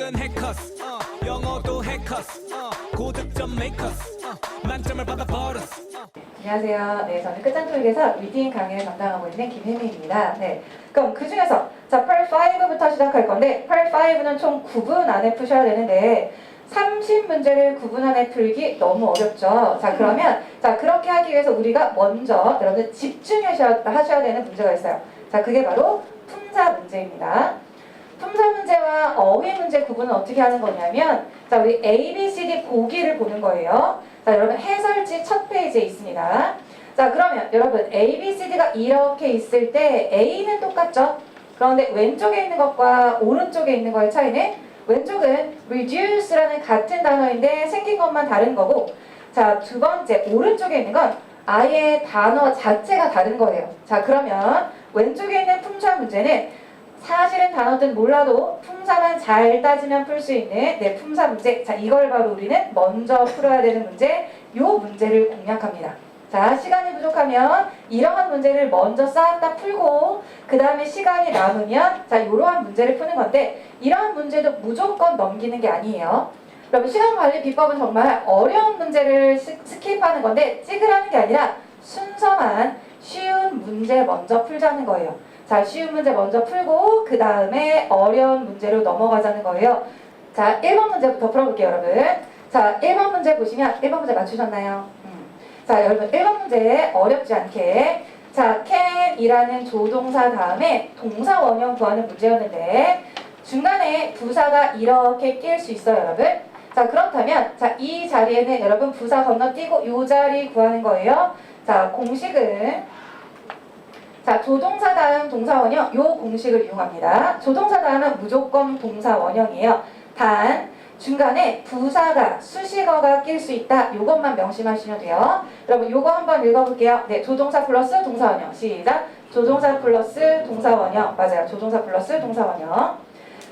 지식은 해커스 어, 영어도 해커스 어, 고득점 메이커스 어, 만점을 받아 버렸어 안녕하세요. 네, 저는 끝장토익에서 리딩 강의를 담당하고 있는 김혜미입니다. 네, 그럼 그 중에서 자, 펄 5부터 시작할 건데 펄 5는 총 9분 안에 푸셔야 되는데 30문제를 9분 안에 풀기 너무 어렵죠. 자, 그러면 자, 그렇게 하기 위해서 우리가 먼저 여러분 집중하셔야 하셔야 되는 문제가 있어요. 자, 그게 바로 품사 문제입니다. 품사 문제와 어휘 문제 구분은 어떻게 하는 거냐면 자, 우리 A, B, C, D 보기를 보는 거예요. 자, 여러분 해설지 첫 페이지에 있습니다. 자, 그러면 여러분 A, B, C, D가 이렇게 있을 때 A는 똑같죠? 그런데 왼쪽에 있는 것과 오른쪽에 있는 거의 차이는 왼쪽은 reduce라는 같은 단어인데 생긴 것만 다른 거고 자, 두 번째 오른쪽에 있는 건 아예 단어 자체가 다른 거예요. 자, 그러면 왼쪽에 있는 품사 문제는 사실은 단어든 몰라도 품사만 잘 따지면 풀 수 있는 네, 품사 문제. 자, 이걸 바로 우리는 먼저 풀어야 되는 문제. 요 문제를 공략합니다. 자, 시간이 부족하면 이러한 문제를 먼저 쌓았다 풀고 그 다음에 시간이 남으면 자, 이러한 문제를 푸는 건데 이러한 문제도 무조건 넘기는 게 아니에요. 여러분 시간 관리 비법은 정말 어려운 문제를 스- 스킵하는 건데 찍으라는 게 아니라 순서만 쉬운 문제 먼저 풀자는 거예요. 자, 쉬운 문제 먼저 풀고 그 다음에 어려운 문제로 넘어가자는 거예요. 자, 1번 문제부터 풀어볼게요, 여러분. 자, 1번 문제 보시면 1번 문제 맞추셨나요? 음. 자, 여러분 1번 문제 어렵지 않게 자, can이라는 조동사 다음에 동사 원형 구하는 문제였는데 중간에 부사가 이렇게 낄 수 있어요, 여러분. 자, 그렇다면 자, 이 자리에는 여러분 부사 건너뛰고 요 자리 구하는 거예요. 자, 공식은 자, 조동사 다음 동사 원형 요 공식을 이용합니다. 조동사 다음은 무조건 동사 원형이에요. 단 중간에 부사가 수식어가 낄 수 있다. 요것만 명심하시면 돼요. 여러분 요거 한번 읽어볼게요. 네, 조동사 플러스 동사 원형 시작. 조동사 플러스 동사 원형 맞아요. 조동사 플러스 동사 원형.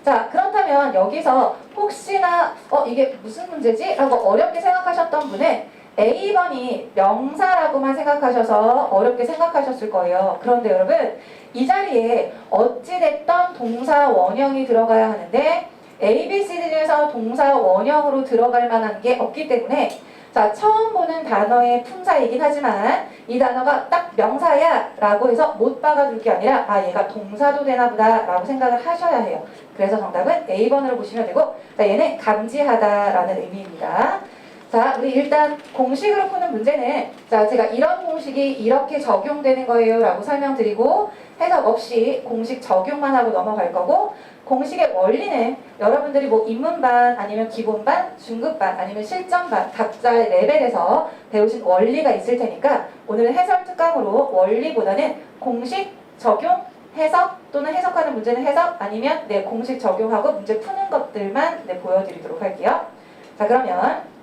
자 그렇다면 여기서 혹시나 어 이게 무슨 문제지? 라고 어렵게 생각하셨던 분은 A번이 명사라고만 생각하셔서 어렵게 생각하셨을 거예요. 그런데 여러분 이 자리에 어찌됐던 동사 원형이 들어가야 하는데 A, B, C, 중에서 동사 원형으로 들어갈 만한 게 없기 때문에 자 처음 보는 단어의 품사이긴 하지만 이 단어가 딱 명사야 라고 해서 못 박아둘 게 아니라 아 얘가 동사도 되나 보다 라고 생각을 하셔야 해요. 그래서 정답은 A번으로 보시면 되고 자 얘는 감지하다 라는 의미입니다. 자, 우리 일단 공식으로 푸는 문제는 자, 제가 이런 공식이 이렇게 적용되는 거예요 라고 설명드리고 해석 없이 공식 적용만 하고 넘어갈 거고 공식의 원리는 여러분들이 뭐 입문반 아니면 기본반, 중급반 아니면 실전반 각자의 레벨에서 배우신 원리가 있을 테니까 오늘은 해설 특강으로 원리보다는 공식 적용 해석 또는 해석하는 문제는 해석 아니면 네 공식 적용하고 문제 푸는 것들만 네 보여드리도록 할게요. 자 그러면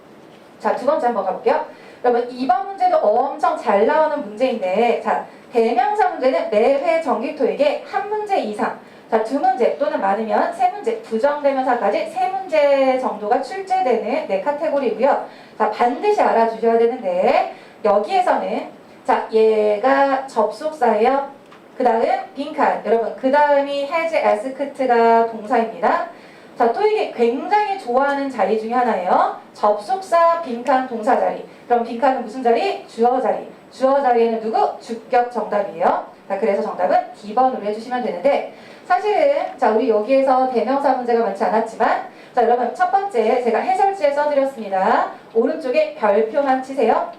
자, 두 번째 한번 가볼게요. 여러분, 이번 문제도 엄청 잘 나오는 문제인데, 자, 대명사 문제는 매회 정기토익에 한 문제 이상, 자, 두 문제 또는 많으면 세 문제, 부정대명사까지 세 문제 정도가 출제되는 네 카테고리고요. 자, 반드시 알아주셔야 되는데, 여기에서는, 자, 얘가 접속사예요. 그 다음, 빈칸. 여러분, 그 다음이 has, asked가 동사입니다. 자, 토익이 굉장히 좋아하는 자리 중에 하나예요. 접속사 빈칸 동사 자리. 그럼 빈칸은 무슨 자리? 주어 자리. 주어 자리에는 누구? 주격 정답이에요. 자, 그래서 정답은 B번으로 해주시면 되는데 사실은 자, 우리 여기에서 대명사 문제가 많지 않았지만 자, 여러분 첫 번째 제가 해설지에 써드렸습니다. 오른쪽에 별표만 치세요.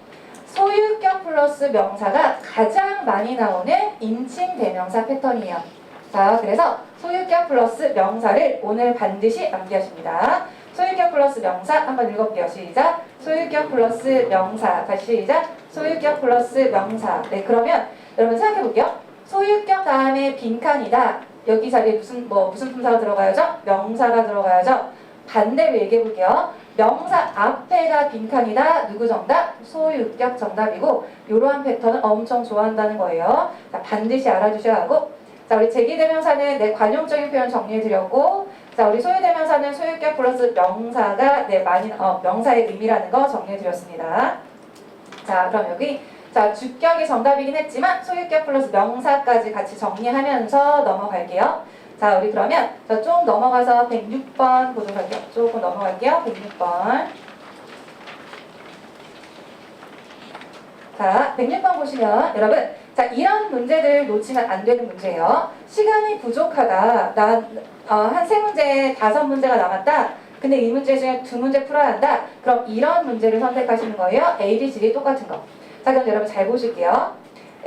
소유격 플러스 명사가 가장 많이 나오는 인칭 대명사 패턴이에요. 자, 그래서 소유격 플러스 명사를 오늘 반드시 암기하십니다. 소유격 플러스 명사 한번 읽어볼게요. 시작. 소유격 플러스 명사. 다시 시작. 소유격 플러스 명사. 네, 그러면 여러분 생각해 볼게요. 소유격 다음에 빈칸이다. 여기 자리에 무슨 뭐 무슨 품사가 들어가야죠? 명사가 들어가야죠. 반대로 얘기해 볼게요. 명사 앞에가 빈칸이다. 누구 정답? 소유격 정답이고 이러한 패턴을 엄청 좋아한다는 거예요. 자, 반드시 알아주셔야 하고 자, 우리 제기대명사는 네, 관용적인 표현 정리해드렸고, 자, 우리 소유대명사는 소유격 플러스 명사가 네, 많이, 어, 명사의 의미라는 거 정리해드렸습니다. 자, 그럼 여기, 자, 주격이 정답이긴 했지만, 소유격 플러스 명사까지 같이 정리하면서 넘어갈게요. 자, 우리 그러면 저좀 넘어가서 106번 보도록 할게요. 조금 넘어갈게요. 106번. 자, 106번 보시면 여러분, 자 이런 문제들 놓치면 안 되는 문제예요. 시간이 부족하다. 나한 세 문제, 다섯 문제가 남았다. 근데 이 문제 중에 두 문제 풀어야 한다. 그럼 이런 문제를 선택하시는 거예요. A, B, C, D 똑같은 거. 자, 그럼 여러분 잘 보실게요.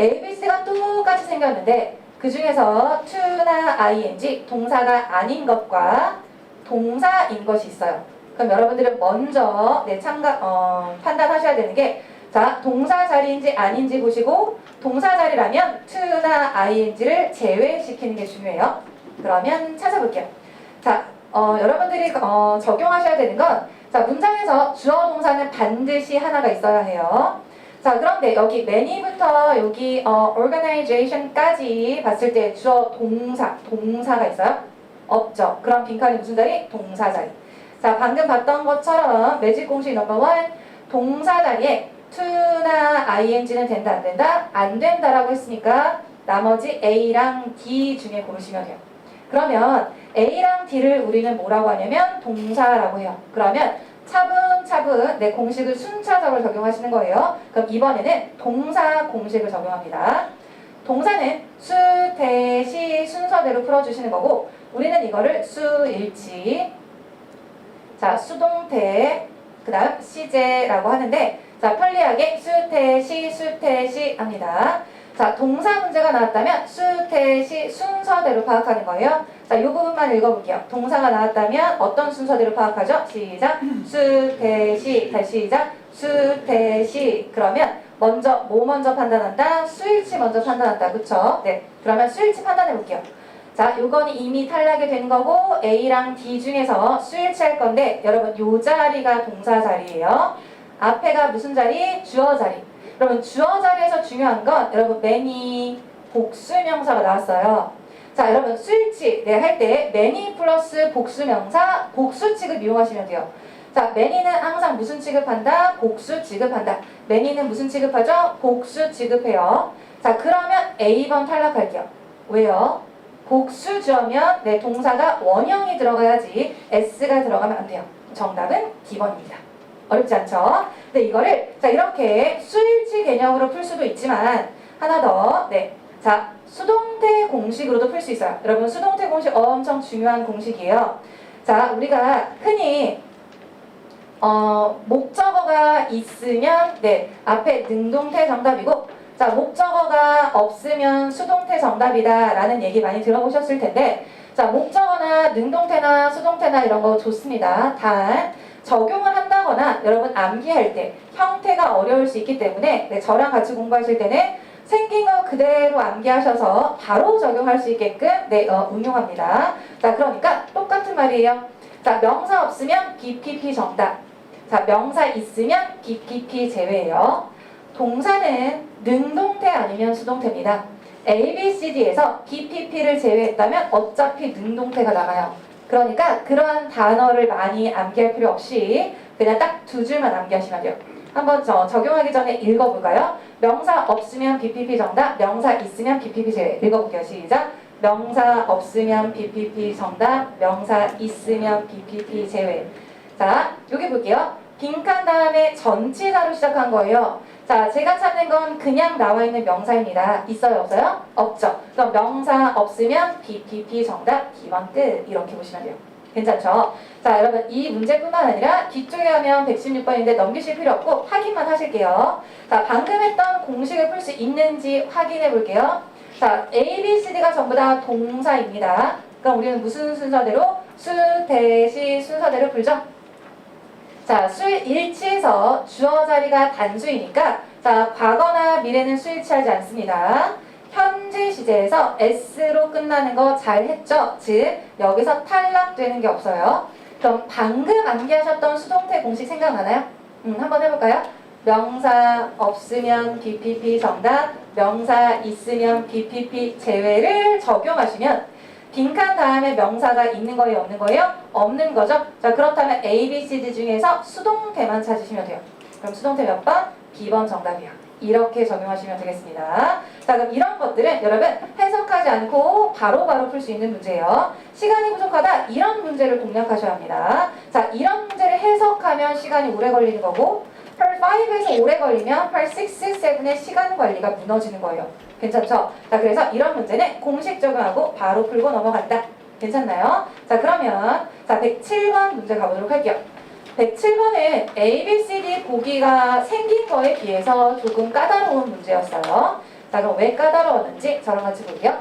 A, B, C가 똑같이 생겼는데 그 중에서 to나 ing 동사가 아닌 것과 동사인 것이 있어요. 그럼 여러분들은 먼저 네, 참가 어, 판단하셔야 되는 게 자, 동사 자리인지 아닌지 보시고 동사 자리라면 to나 ing를 제외시키는 게 중요해요. 그러면 찾아볼게요. 자, 어, 여러분들이 어, 적용하셔야 되는 건 자, 문장에서 주어 동사는 반드시 하나가 있어야 해요. 자, 그런데 여기 many부터 여기 어, organization까지 봤을 때 주어 동사, 동사가 있어요? 없죠. 그럼 빈칸이 무슨 자리? 동사 자리. 자, 방금 봤던 것처럼 매직 공식 넘버 원 동사 자리에 to나 ing는 된다 안 된다? 안 된다라고 했으니까 나머지 A랑 D 중에 고르시면 돼요. 그러면 A랑 D를 우리는 뭐라고 하냐면 동사라고 해요. 그러면 차분차분 내 공식을 순차적으로 적용하시는 거예요. 그럼 이번에는 동사 공식을 적용합니다. 동사는 수, 대, 시 순서대로 풀어주시는 거고 우리는 이거를 수, 일치 자 수동태 그 다음 시제라고 하는데 자 편리하게 수태시 수태시 합니다. 자 동사 문제가 나왔다면 수태시 순서대로 파악하는 거예요. 자 이 부분만 읽어볼게요. 동사가 나왔다면 어떤 순서대로 파악하죠? 시작 수태시 다시 시작 수태시 그러면 먼저 뭐 먼저 판단한다? 수일치 먼저 판단한다. 그쵸? 네 그러면 수일치 판단해 볼게요. 자, 요거는 이미 탈락이 된 거고 A랑 D 중에서 수일치 할 건데 여러분 요 자리가 동사 자리예요. 앞에가 무슨 자리? 주어 자리. 그러면 주어 자리에서 중요한 건 여러분 many 복수명사가 나왔어요. 자, 여러분 수일치 네, 할때 many 플러스 복수명사 복수 취급 이용하시면 돼요. 자, many는 항상 무슨 취급한다? 복수 취급한다. many는 무슨 취급하죠? 복수 취급해요. 자, 그러면 A번 탈락할게요. 왜요? 복수 주어면 내 동사가 원형이 들어가야지 s가 들어가면 안 돼요. 정답은 D번입니다. 어렵지 않죠? 근데 이거를 자 이렇게 수일치 개념으로 풀 수도 있지만 하나 더 네. 자 수동태 공식으로도 풀 수 있어요. 여러분 수동태 공식 엄청 중요한 공식이에요. 자 우리가 흔히 어, 목적어가 있으면 네 앞에 능동태 정답이고 자 목적어가 없으면 수동태 정답이다 라는 얘기 많이 들어보셨을 텐데 자 목적어나 능동태나 수동태나 이런 거 좋습니다. 단 적용을 한다거나 여러분 암기할 때 형태가 어려울 수 있기 때문에 네, 저랑 같이 공부하실 때는 생긴 거 그대로 암기하셔서 바로 적용할 수 있게끔 네, 어, 운용합니다. 자 그러니까 똑같은 말이에요. 자 명사 없으면 BPP 정답. 자 명사 있으면 BPP 제외예요. 동사는 능동태 아니면 수동태입니다. A, B, C, D에서 BPP를 제외했다면 어차피 능동태가 나가요. 그러니까 그러한 단어를 많이 암기할 필요 없이 그냥 딱 두 줄만 암기하시면 돼요. 한번 저 적용하기 전에 읽어볼까요? 명사 없으면 BPP 정답, 명사 있으면 BPP 제외. 읽어볼게요. 시작. 명사 없으면 BPP 정답, 명사 있으면 BPP 제외. 자, 여기 볼게요. 빈칸 다음에 전치사로 시작한 거예요. 자, 제가 찾는 건 그냥 나와 있는 명사입니다. 있어요, 없어요? 없죠. 그럼 명사 없으면 BPP 정답, D번 끝. 이렇게 보시면 돼요. 괜찮죠? 자, 여러분, 이 문제뿐만 아니라 뒤쪽에 하면 116번인데 넘기실 필요 없고 확인만 하실게요. 자, 방금 했던 공식을 풀 수 있는지 확인해 볼게요. 자, A, B, C, D가 전부 다 동사입니다. 그럼 우리는 무슨 순서대로? 수, 대, 시 순서대로 풀죠? 자, 수일치에서 주어 자리가 단수이니까 자, 과거나 미래는 수일치하지 않습니다. 현재 시제에서 S로 끝나는 거 잘 했죠? 즉, 여기서 탈락되는 게 없어요. 그럼 방금 암기하셨던 수동태 공식 생각나나요? 음, 한번 해볼까요? 명사 없으면 BPP 정답, 명사 있으면 BPP 제외를 적용하시면 빈칸 다음에 명사가 있는 거예요, 없는 거예요? 없는 거죠? 자, 그렇다면 A, B, C, D 중에서 수동태만 찾으시면 돼요. 그럼 수동태 몇 번? B번 정답이야. 이렇게 적용하시면 되겠습니다. 자, 그럼 이런 것들은 여러분 해석하지 않고 바로바로 풀 수 있는 문제예요. 시간이 부족하다 이런 문제를 공략하셔야 합니다. 자, 이런 문제를 해석하면 시간이 오래 걸리는 거고 펄 5에서 오래 걸리면 펄 6, 7의 시간 관리가 무너지는 거예요. 괜찮죠? 자, 그래서 이런 문제는 공식 적용하고 바로 풀고 넘어간다. 괜찮나요? 자, 그러면 자, 107번 문제 가보도록 할게요. 107번은 A, B, C, D 보기가 생긴 거에 비해서 조금 까다로운 문제였어요. 자, 그럼 왜 까다로웠는지 저랑 같이 볼게요.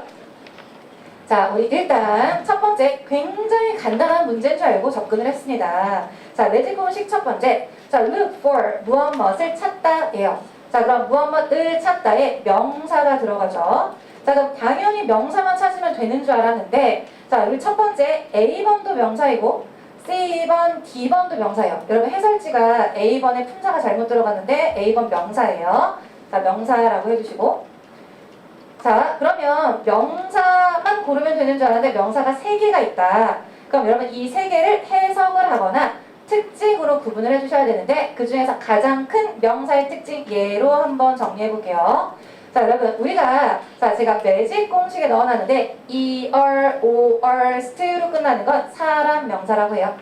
자, 우리 일단 첫 번째 굉장히 간단한 문제인 줄 알고 접근을 했습니다. 자, 매직 공식 첫 번째. 자, look for 무엇 무엇을 찾다예요. 자, 그럼 무엇 무엇을 찾다에 명사가 들어가죠. 자, 그럼 당연히 명사만 찾으면 되는 줄 알았는데, 자, 우리 첫 번째 A번도 명사이고, C번, D번도 명사예요. 여러분 해설지가 A번에 품사가 잘못 들어갔는데 A번 명사예요. 자, 명사라고 해주시고. 자, 그러면 명사만 고르면 되는 줄 알았는데 명사가 세 개가 있다. 그럼 여러분 이 세 개를 해석을 하거나 특징으로 구분을 해주셔야 되는데 그 중에서 가장 큰 명사의 특징 예로 한번 정리해 볼게요. 자, 여러분 우리가 자 제가 매직 공식에 넣어놨는데 er, or, st로 끝나는 건 사람 명사라고 해요.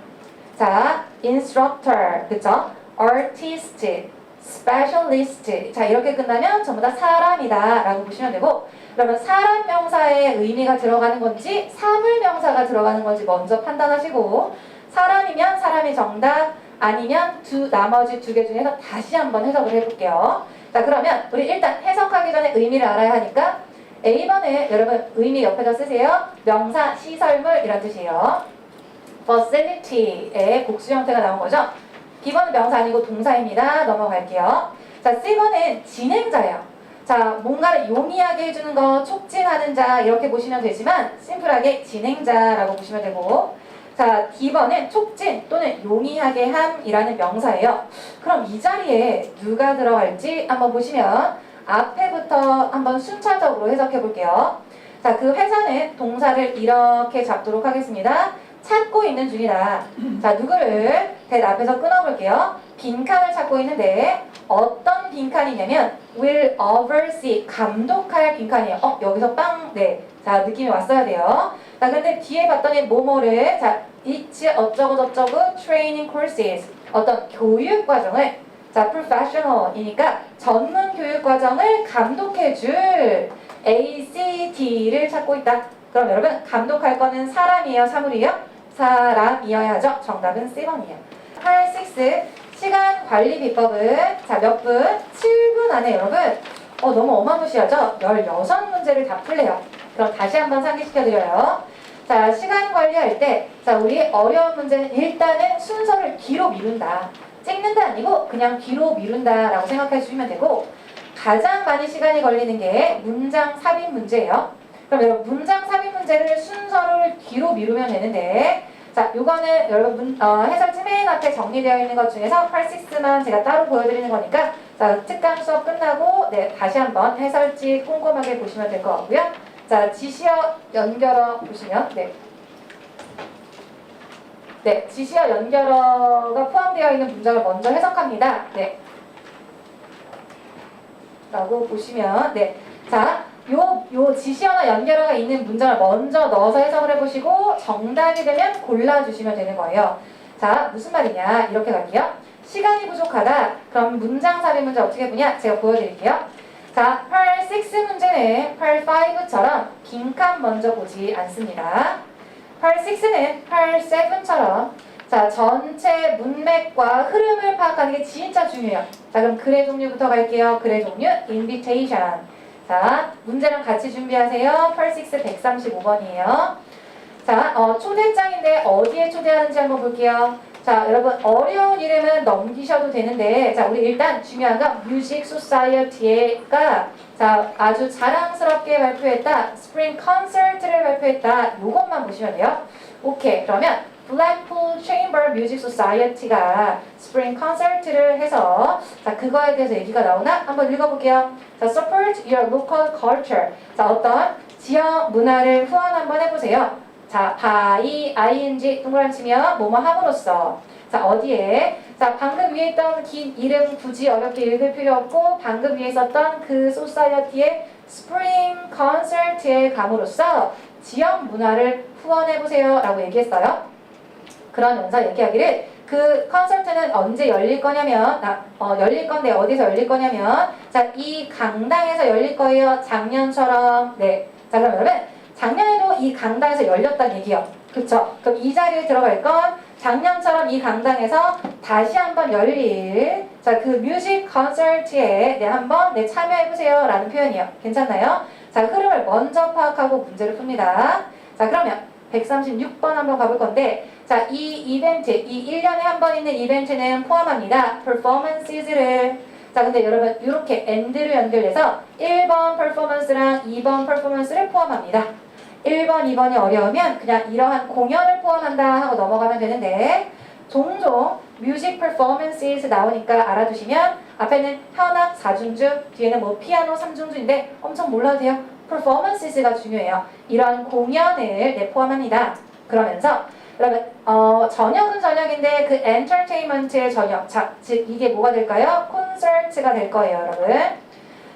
자, instructor, 그쵸? artist, specialist. 자, 이렇게 끝나면 전부 다 사람이다 라고 보시면 되고, 그러면 사람 명사의 의미가 들어가는 건지, 사물 명사가 들어가는 건지 먼저 판단하시고, 사람이면 사람이 정답, 아니면 두, 나머지 두 개 중에서 다시 한번 해석을 해볼게요. 자, 그러면 우리 일단 해석하기 전에 의미를 알아야 하니까, A번에 여러분 의미 옆에다 쓰세요. 명사, 시설물 이런 뜻이에요. facility의 복수 형태가 나온 거죠. B번은 명사 아니고 동사입니다. 넘어갈게요. 자, C번은 진행자예요. 자, 뭔가를 용이하게 해주는 거, 촉진하는 자 이렇게 보시면 되지만 심플하게 진행자라고 보시면 되고 자, D번은 촉진 또는 용이하게 함이라는 명사예요. 그럼 이 자리에 누가 들어갈지 한번 보시면 앞에부터 한번 순차적으로 해석해 볼게요. 자, 그 회사는 동사를 이렇게 잡도록 하겠습니다. 찾고 있는 중이다. 자, 누구를 대 앞에서 끊어볼게요. 빈칸을 찾고 있는데 어떤 빈칸이냐면 will oversee 감독할 빈칸이에요. 어, 여기서 빵. 네. 자, 느낌이 왔어야 돼요. 자, 근데 뒤에 봤더니 뭐뭐를 자, it's 어쩌고 저쩌고 training courses 어떤 교육 과정을 자, professional이니까 전문 교육 과정을 감독해 줄 ACT를 찾고 있다. 그럼 여러분 감독할 거는 사람이에요, 사물이에요? 사람이어야죠. 정답은 C번이에요. 8, 6 시간 관리 비법은 자, 몇 분? 7분 안에 여러분 어, 너무 어마무시하죠? 16문제를 다 풀래요. 그럼 다시 한번 상기시켜드려요. 자, 시간 관리할 때, 자, 우리 어려운 문제는 일단은 순서를 뒤로 미룬다. 찍는다 아니고 그냥 뒤로 미룬다라고 생각해 주시면 되고, 가장 많이 시간이 걸리는 게 문장 삽입 문제예요. 그럼 여러분, 문장 삽입 문제를 순서를 뒤로 미루면 되는데, 자, 요거는 여러분 어, 해설지 맨 앞에 정리되어 있는 것 중에서 86만 제가 따로 보여드리는 거니까 자, 특강 수업 끝나고 네, 다시 한번 해설지 꼼꼼하게 보시면 될 것 같고요. 자, 지시어 연결어 보시면 네. 네, 지시어 연결어가 포함되어 있는 문장을 먼저 해석합니다. 네. 라고 보시면 네. 자, 요, 요 지시어나 연결어가 있는 문장을 먼저 넣어서 해석을 해보시고 정답이 되면 골라주시면 되는 거예요. 자, 무슨 말이냐? 이렇게 갈게요. 시간이 부족하다. 그럼 문장 삽입 문제 어떻게 보냐? 제가 보여드릴게요. 자, 펄6 문제는 펄 5처럼 빈 칸 먼저 보지 않습니다. 펄 6는 펄 7처럼 자, 전체 문맥과 흐름을 파악하는 게 진짜 중요해요. 자, 그럼 글의 종류부터 갈게요. 글의 종류, invitation. 자, 문제랑 같이 준비하세요. 펄6 135번이에요. 자, 어, 초대장인데 어디에 초대하는지 한번 볼게요. 자, 여러분 어려운 이름은 넘기셔도 되는데, 자, 우리 일단 중요한 건 뮤직 소사이어티가 자 아주 자랑스럽게 발표했다. 스프링 콘서트를 발표했다. 요것만 보시면 돼요. 오케이, 그러면 블랙풀 체인버 뮤직 소사이어티가 스프링 콘서트를 해서 자 그거에 대해서 얘기가 나오나 한번 읽어볼게요. 자, support your local culture. 자, 어떤 지역 문화를 후원 한번 해보세요. 자, by, ing, 동그라미 치면 뭐뭐 함으로써. 자, 어디에? 자, 방금 위에 있던 긴 이름 굳이 어렵게 읽을 필요 없고, 방금 위에 있었던 그 소사이어티의 스프링 컨설트에 감으로써 지역 문화를 후원해보세요. 라고 얘기했어요. 그러면서 얘기하기를 그 컨설트는 언제 열릴 거냐면 나, 어, 열릴 건데 어디서 열릴 거냐면 자 이 강당에서 열릴 거예요 작년처럼 네 자 그럼 여러분 작년에도 이 강당에서 열렸다는 얘기요 그쵸 그럼 이 자리에 들어갈 건 작년처럼 이 강당에서 다시 한번 열릴 자 그 뮤직 컨설트에 네 한번 네 참여해보세요 라는 표현이에요 괜찮나요 자 흐름을 먼저 파악하고 문제를 풉니다 자 그러면 136번 한번 가볼 건데 자, 이 이벤트, 이 1년에 한 번 있는 이벤트는 포함합니다. performances를. 자, 근데 여러분, 이렇게 and로 연결해서 1번 performance랑 2번 performance를 포함합니다. 1번, 2번이 어려우면 그냥 이러한 공연을 포함한다 하고 넘어가면 되는데, 종종 뮤직 performances 나오니까 알아두시면 앞에는 현악 4중주, 뒤에는 뭐 피아노 3중주인데 엄청 몰라도 돼요. performances가 중요해요. 이러한 공연을 네, 포함합니다. 그러면서 그러면 어, 저녁은 저녁인데 그 엔터테인먼트의 저녁 자, 즉 이게 뭐가 될까요? 콘서트가 될 거예요 여러분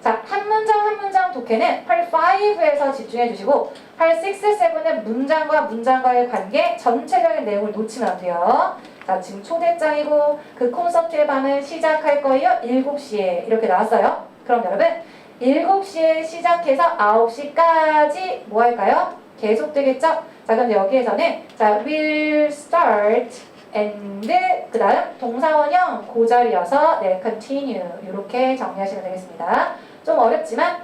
자, 한 문장 한 문장 독해는 8, 5에서 집중해 주시고 8, 6, 7은 문장과 문장과의 관계 전체적인 내용을 놓치면 안 돼요 자, 지금 초대장이고 그 콘서트의 밤을 시작할 거예요 7시에 이렇게 나왔어요 그럼 여러분 7시에 시작해서 9시까지 뭐 할까요? 계속 되겠죠? 자, 그럼 여기에서는 자, will start and 그 다음 동사원형 고절이어서 네, continue 이렇게 정리하시면 되겠습니다. 좀 어렵지만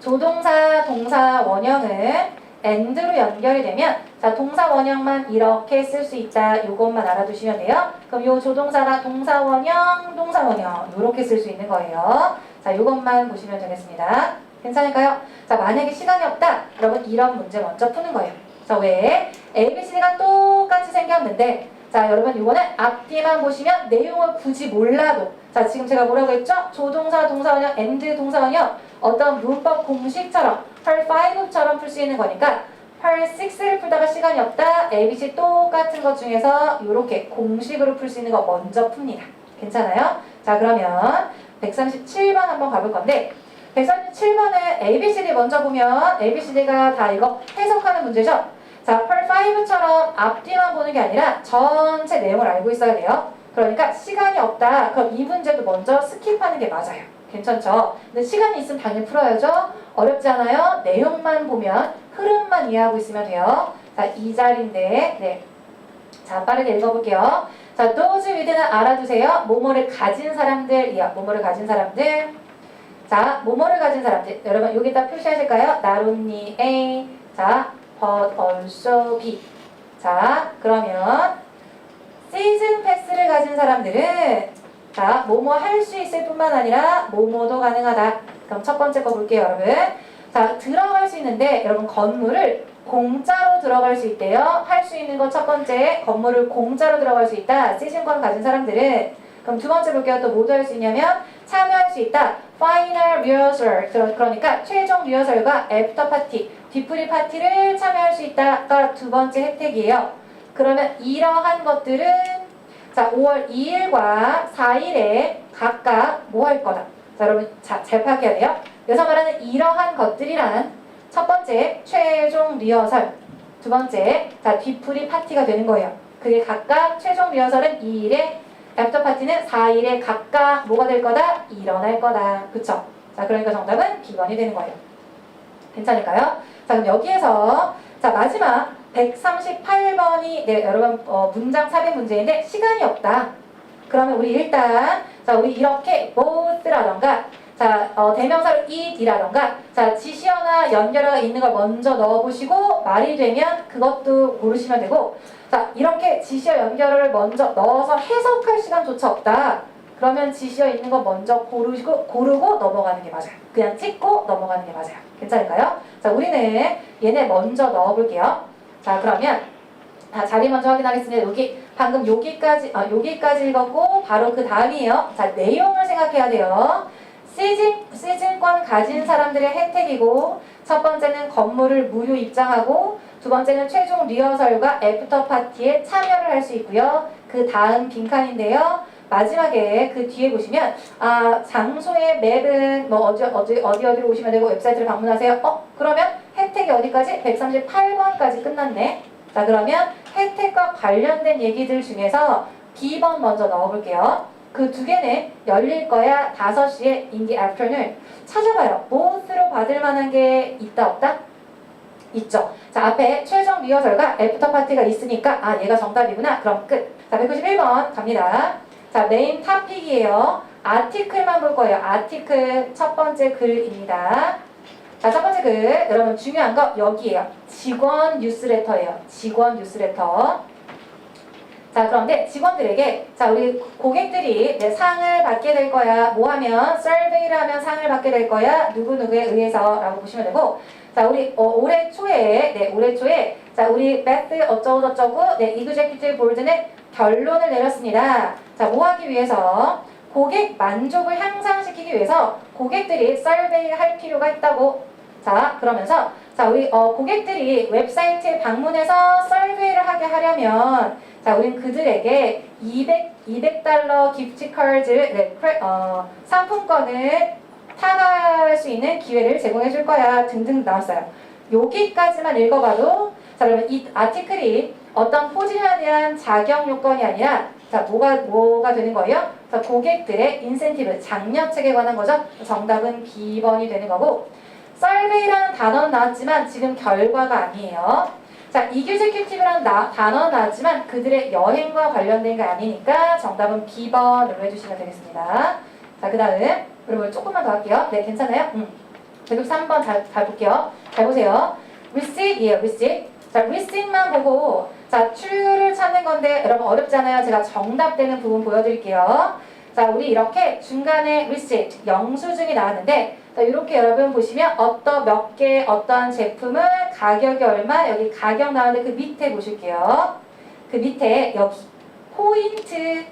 조동사 동사 원형은 and로 연결이 되면 자 동사 원형만 이렇게 쓸 수 있다 이것만 알아두시면 돼요. 그럼 요 조동사가 동사 원형 동사 원형 이렇게 쓸 수 있는 거예요. 자 이것만 보시면 되겠습니다. 괜찮을까요? 자 만약에 시간이 없다 여러분 이런 문제 먼저 푸는 거예요. 자 왜? ABC가 똑같이 생겼는데 자 여러분 이거는 앞뒤만 보시면 내용을 굳이 몰라도 자 지금 제가 뭐라고 했죠? 조동사 동사원형 and 동사원형 어떤 문법 공식처럼 펄 5처럼 풀 수 있는 거니까 펄 6를 풀다가 시간이 없다 ABC 똑같은 것 중에서 이렇게 공식으로 풀 수 있는 거 먼저 풉니다 괜찮아요? 자 그러면 137번 한번 가볼 건데 137번에 ABCD 먼저 보면 ABCD가 다 이거 해석하는 문제죠? 자, 펄 5처럼 앞뒤만 보는 게 아니라 전체 내용을 알고 있어야 돼요. 그러니까 시간이 없다. 그럼 이 문제도 먼저 스킵하는 게 맞아요. 괜찮죠? 근데 시간이 있으면 당연히 풀어야죠. 어렵지 않아요? 내용만 보면 흐름만 이해하고 있으면 돼요. 자, 이 자리인데, 네. 자, 빠르게 읽어볼게요. 자, those with는 알아두세요. 뭐뭐를 가진 사람들이요. 뭐뭐를 가진 사람들. 자, 뭐뭐를 가진 사람들. 여러분, 여기다 표시하실까요? only A. 자, also B. 자, 그러면 시즌 패스를 가진 사람들은 자, 뭐뭐 할 수 있을 뿐만 아니라 뭐뭐도 가능하다. 그럼 첫 번째 거 볼게요, 여러분. 자, 들어갈 수 있는데 여러분 건물을 공짜로 들어갈 수 있대요. 할 수 있는 거 첫 번째 건물을 공짜로 들어갈 수 있다. 시즌권 가진 사람들은 그럼 두 번째 볼게요. 또 뭐도 할 수 있냐면 참여할 수 있다. 파이널 리허설 그러- 그러니까 최종 리허설과 애프터 파티 뒤풀이 파티를 참여할 수 있다가 두 번째 혜택이에요. 그러면 이러한 것들은 자 5월 2일과 4일에 각각 뭐 할 거다. 자 여러분 자, 잘 파악해야 돼요. 여기서 말하는 이러한 것들이란 첫 번째 최종 리허설 두 번째 자 뒤풀이 파티가 되는 거예요. 그게 각각 최종 리허설은 2일에 애프터 파티는 4일에 각각 뭐가 될 거다? 일어날 거다. 그쵸? 자, 그러니까 정답은 B번이 되는 거예요. 괜찮을까요? 자, 그럼 여기에서 자, 마지막 138번이 네, 여러분 어, 문장 삽입 문제인데 시간이 없다. 그러면 우리 일단 자, 우리 이렇게 both라던가 자, 어, 대명사로 it이라던가 자, 지시어나 연결어가 있는 걸 먼저 넣어보시고 말이 되면 그것도 고르시면 되고 자, 이렇게 지시어 연결어를 먼저 넣어서 해석할 시간조차 없다. 그러면 지시어 있는 거 먼저 고르시고 고르고 넘어가는 게 맞아요. 그냥 찍고 넘어가는 게 맞아요. 괜찮을까요? 자, 우리는 얘네 먼저 넣어볼게요. 자, 그러면 자, 자리 먼저 확인하겠습니다. 여기 방금 여기까지 아, 여기까지 읽었고 바로 그 다음이에요. 자, 내용을 생각해야 돼요. 시즌, 시즌권 가진 사람들의 혜택이고 첫 번째는 건물을 무료 입장하고 두 번째는 최종 리허설과 애프터 파티에 참여를 할 수 있고요. 그 다음 빈칸인데요. 마지막에 그 뒤에 보시면 아 장소의 맵은 뭐 어디 어디 어디 어디로 오시면 되고 웹사이트를 방문하세요. 어 그러면 어디까지? 138번까지 끝났네. 자 그러면 혜택과 관련된 얘기들 중에서 B번 먼저 넣어볼게요. 그 두 개는 열릴 거야 5시에 인디 애프터는 찾아봐요. 보스로 받을 만한 게 있다 없다? 있죠. 자 앞에 최종 리허설과 애프터 파티가 있으니까 아 얘가 정답이구나. 그럼 끝. 자 191번 갑니다. 자 메인 토픽이에요. 아티클만 볼 거예요. 아티클 첫 번째 글입니다. 자, 첫 번째 글, 여러분 중요한 거 여기에요. 직원 뉴스레터예요. 직원 뉴스레터. 자, 그런데 직원들에게, 자, 우리 고객들이 내 상을 받게 될 거야. 뭐 하면, 서베이를 하면 상을 받게 될 거야. 누구누구에 의해서 라고 보시면 되고, 자, 우리 어, 올해 초에, 네, 올해 초에, 자, 우리 베스 어쩌고저쩌고, 네, 이그제큐티브 보르드는 결론을 내렸습니다. 자, 뭐 하기 위해서? 고객 만족을 향상시키기 위해서 고객들이 서베이를 할 필요가 있다고 자, 그러면서 자, 우리 어, 고객들이 웹사이트에 방문해서 서베이를 하게 하려면 자, 우린 그들에게 200 200달러 기프트 카드 네, 어, 상품권을 타갈 수 있는 기회를 제공해 줄 거야. 등등 나왔어요. 여기까지만 읽어봐도 자, 그러면 이 아티클이 어떤 포지션에 대한 자격 요건이 아니라 자, 뭐가 뭐가 되는 거예요? 자, 고객들의 인센티브 장려책에 관한 거죠. 정답은 B번이 되는 거고 서베이라는 단어는 나왔지만 지금 결과가 아니에요. 자, 이규제큐티브라는 나- 단어는 나왔지만 그들의 여행과 관련된 게 아니니까 정답은 B번으로 해주시면 되겠습니다. 자, 그 다음 여러분 조금만 더 할게요. 네, 괜찮아요? 음. 103번 잘, 잘 볼게요. 잘 보세요. receipt이에요, receipt. 자, receipt만 보고 자, true를 찾는 건데 여러분 어렵잖아요. 제가 정답되는 부분 보여드릴게요. 자, 우리 이렇게 중간에 receipt, 영수증이 나왔는데 자, 이렇게 여러분 보시면 어떤 몇 개 어떠한 제품은 가격이 얼마 여기 가격 나오는데 그 밑에 보실게요. 그 밑에 여기 포인트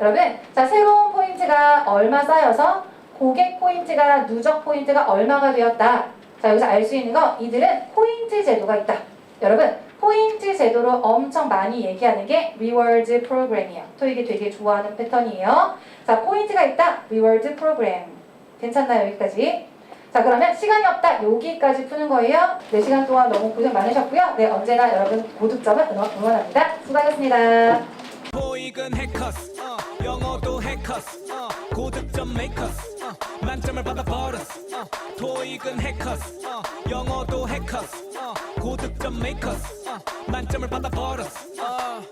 여러분 자 새로운 포인트가 얼마 쌓여서 고객 포인트가 누적 포인트가 얼마가 되었다. 자 여기서 알 수 있는 거 이들은 포인트 제도가 있다. 여러분 포인트 제도로 엄청 많이 얘기하는 게 리워드 프로그램이에요. 토익이 되게 좋아하는 패턴이에요. 자 포인트가 있다. 리워드 프로그램. 괜찮나요 여기까지? 자 그러면 시간이 없다 여기까지 푸는 거예요. 4시간 동안 너무 고생 많으셨고요. 네 언제나 여러분 고득점을 응원- 응원합니다. 수고하셨습니다. 토익은 해커스 어, 영어도 해커스 어, 고득점 메이커스 어, 만점을 받아 버렸어 어, 토익은 해커스 어, 영어도 해커스 어, 고득점 메이커스 어, 만점을 받아 버렸어 어,